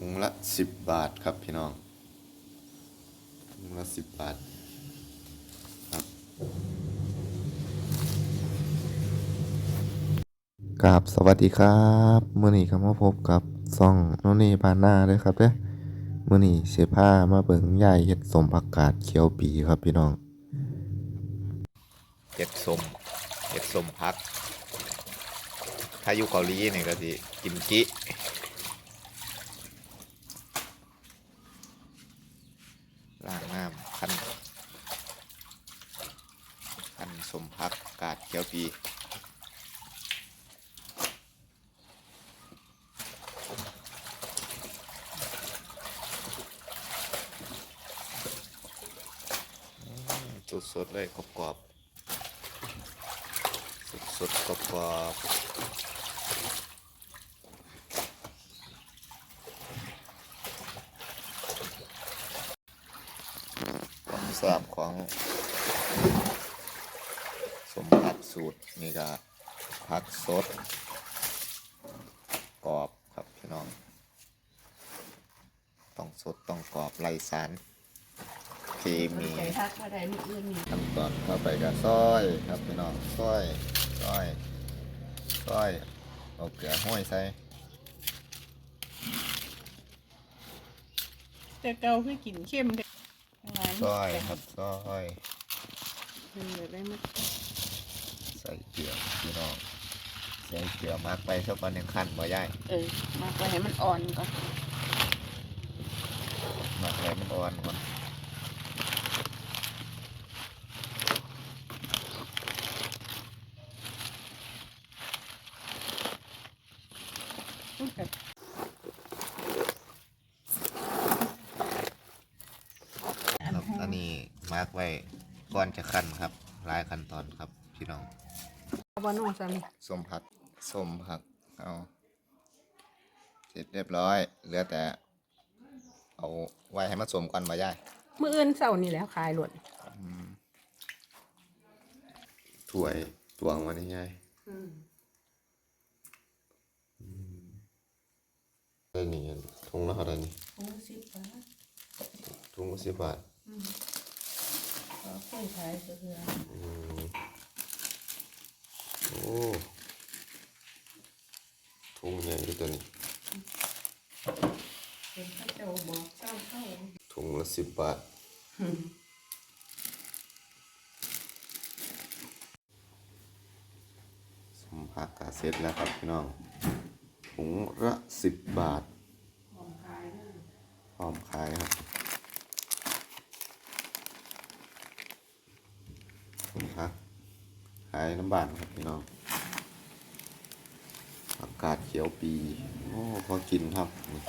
ถุงละสิบบาทครับพี่น้อง ถุงละสิบบาทครับกับสวัสดีครับเมื่อนี้ก็มาพบกับซ่องโนนี่บานหน้าเลยครับเด้อมื่อนี้เสียผ้ามาเบิ่งยายเฮ็ดสมผักกาดเขียวปีครับพี่น้องเห็ดสมเห็ดสมพัก ถ้าอยู่เกาหลีนี่ก็สิกิมจิล้างน้ำ คันคันสมพักกาดเขียวปีสดๆเลยกรอบๆสดๆกรอบๆความ แซ่บของสมผักสูตรนี่ก็ผักสดกรอบครับพี่น้อง ต้องสดต้องกรอบไรสารเคมีใส่ทักก็ได้มืออื่นนี่ขั้นตอนเข้าไปกับซอยครับพี่น้องซอยซอยซอยเอาเกลือห้อยใส่แต่เกาคือกินเข้มเด้ ซอยครับซอยมันแบบได้มันใส่เกลือพี่น้องใส่เกลือมักไปสักวันหนึ่งขั้นบ่ย่ายเออมาก็ให้มันอ่อนก่อนมักอะไรมันอ่อนก่อนมันแบบครับอัน นี้มักไว้ก่อนจะขั้นครับหลายขั้นตอนครับพี่น้องเอาบานองซ้ำส้มผักส้มผักเอาเสร็จเรียบร้อยเหลือแต่ เอาไว้ให้มันสมก่อนบ่ย่ายมืออื่นเสาร์นี่แหล้วขายหลดถ้วยตวงวันนี้ไงได้นี่ถุงละเท่าไหร่นี่โอ้สิบบาทถุงละสิบบาท ก็ค่อยขายก็คืออืมโอ้ถุงใหญ่ด้วยตัวนี้เป็นพระเจ้าบอกเจ้าเข้าถุงละสิบบาท สมผักกาเสร็จแล้วครับพี่น้องถุงละสิบบาท ของขายนะ พร้อมขายครับ สมผักขายน้ำบานครับพี่น้องผักาดเขียวปีโอ้พอกินครับนี่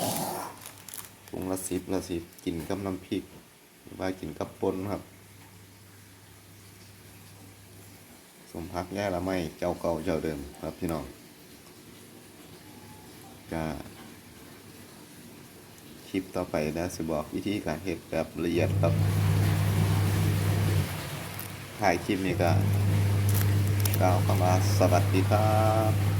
ถุงละสิบละสิบกินกับน้ำพริกหรือว่ากินกับปนครับ สมพักแย่ละไม่เจ้าเก่าเจ้าเดิมครับพี่น้องก็คลิปต่อไปนะสิบอกวิธีการเฮ็ดแบบละเอียดครับ ถ่ายคลิปนี้ก็กล่าวคำว่าสวัสดีครับ